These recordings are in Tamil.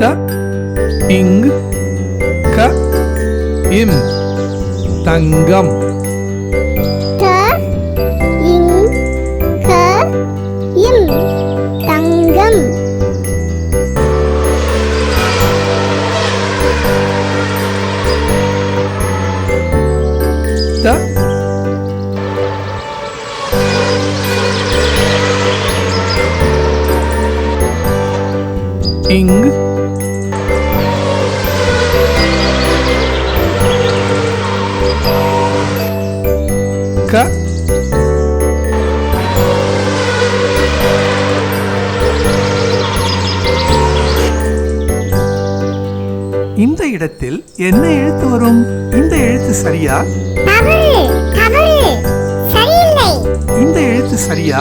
த இங் க இம் தங்கம் த இங் க இம் தங்கம் த இங் க இந்த இடத்தில் என்ன எழுத்து வரும்? இந்த எழுத்து சரியா? இந்த எழுத்து சரியா?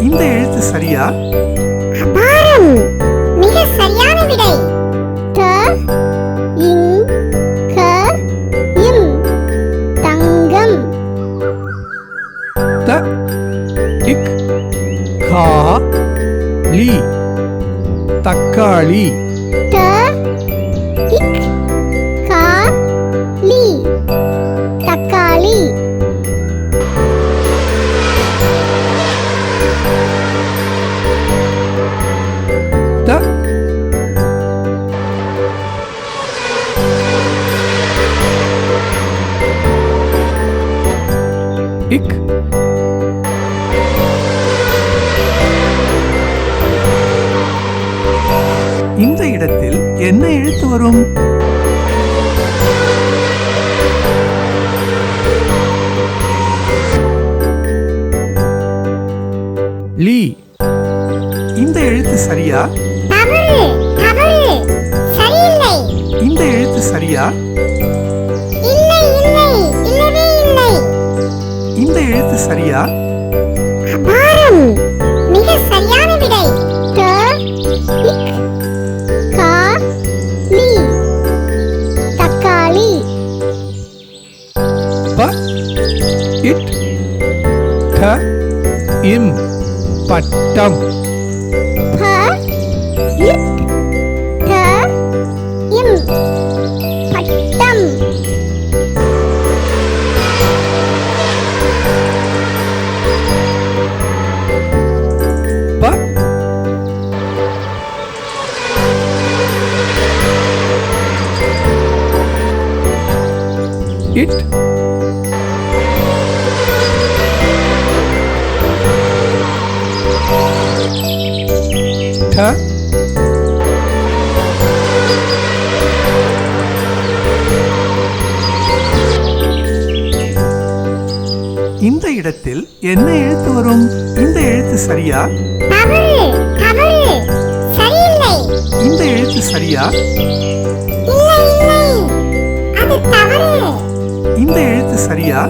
இந்த எழுத்து சரியா? த இக் கா லி தக்காளி. த இக் கா லி தக்காளி. த இக் இந்த இடத்தில் என்ன எழுத்து வரும்? லீ. இந்த எழுத்து சரியா? தவறு தவறு. சரியில்லை. இந்த எழுத்து சரியா? இல்லை இல்லை. இல்லவே இல்லை. இந்த எழுத்து சரியா? அபாரம். மிக சரியான விடை. ப இட் ட இம் பட்டம் ப இட் த இம் பட்டம் ப ட இந்த இடத்தில் என்ன எழுத்து வரும்? இந்த எழுத்து சரியா? தவறு தவறு. சரியில்லை. இந்த எழுத்து சரியா? இல்லை இல்லை. அது தவறு. இந்த எழுத்து சரியா?